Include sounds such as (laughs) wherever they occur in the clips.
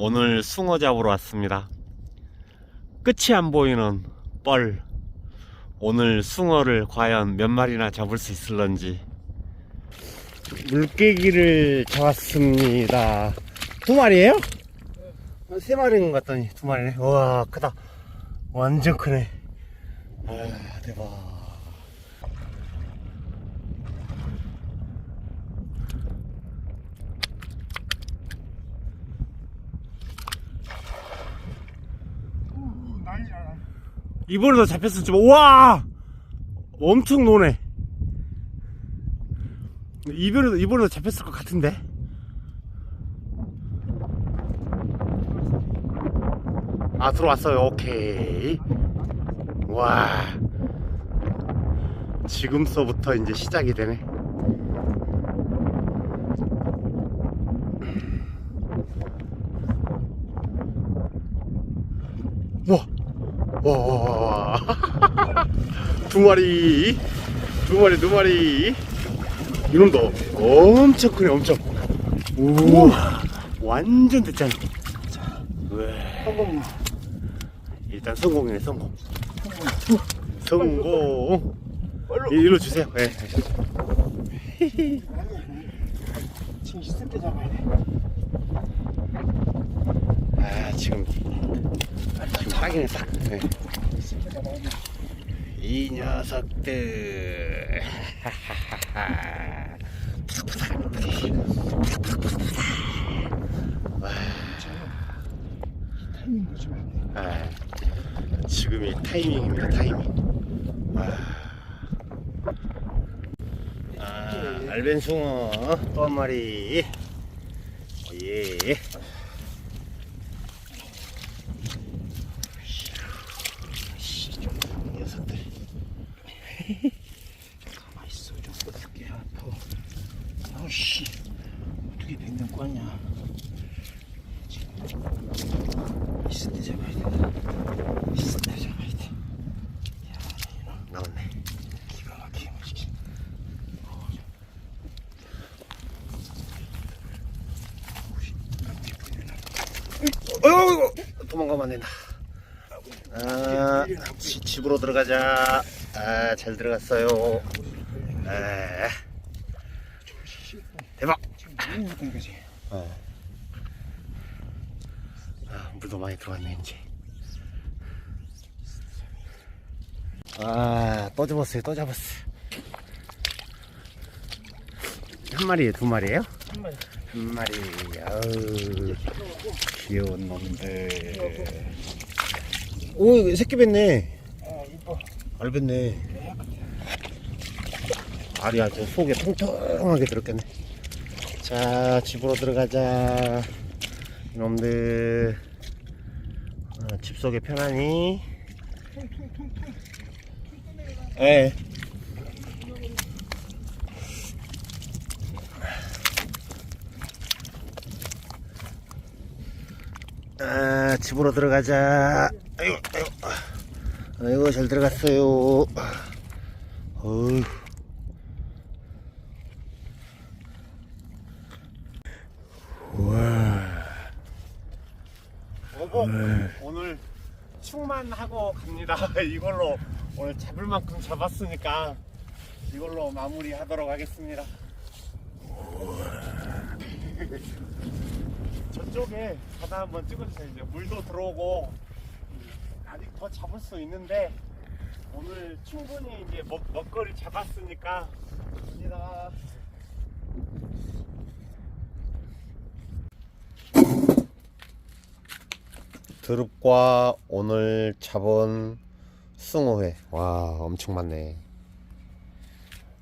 오늘 숭어 잡으러 왔습니다. 끝이 안 보이는 뻘. 오늘 숭어를 과연 몇 마리나 잡을 수 있을런지. 물개기를 잡았습니다. 두 마리예요? 어, 세 마리인 것 같더니 두 마리네. 와 크다. 완전 크네. 아 대박. 난리야. 이번에도 잡혔었지만 와 엄청 노네. 이번에도 이번에도 잡혔을 것 같은데. 아 들어왔어요. 오케이. 와 지금서부터 이제 시작이 되네. 와. 와. 두 마리, 두 마리, 두 마리. 이놈도 엄청 크네, 엄청. 오, 완전 됐잖아. 우와. 한번 일단 성공이네, 성공. 성공. 이- 일로 주세요. 예. 지금 있을 때 잡아야 돼. 아, 지금, 지금 딱이네, 딱. 돼. 이 녀석들. 아, 지금이 타이밍입니다, 타이밍. 와. 아, 알벤숭어 또 한 마리. 어, 예. 씨, 좀 이 녀석들. 가만히 있어. 좀 뻗을게. 아파. 아우씨. 어떻게 백년 꽂냐. 있을 때 잡아야 돼. 있을 때 잡아야 돼. 나왔네. 기가 막히게 맛있게. 어이구, 도망가면 안 된다. 아, 지- 집으로 들어가자. 아, 잘 들어갔어요. 아, 대박. 거지? 아, 물도 많이 들어왔네, 이제. 아, 또 잡았어요, 또 잡았어요. 한 마리에 두 마리예요? 한 마리. 한 마리. 아우, 귀여운 놈들. 오, 새끼 뱉네. 알 뱉네. 알이 아주 속에 통통하게 들었겠네. 자, 집으로 들어가자. 이놈들. 아, 집 속에 편안히. 예. 아, 집으로 들어가자. 아이고, 아이고. 아이고, 잘 들어갔어요. 어휴. 오고 오늘 충만 하고 갑니다. (laughs) 이걸로 오늘 잡을 만큼 잡았으니까 이걸로 마무리 하도록 하겠습니다. (laughs) 저쪽에 바다 한번 찍어주세요. 이제 물도 들어오고 아직 더 잡을 수 있는데 오늘 충분히 이제 먹, 먹거리 잡았으니까. 갑니다. 드릅과 오늘 잡은 숭어회. 와 엄청 많네.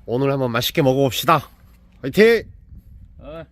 오늘 한번 맛있게 먹어봅시다. 화이팅! 어,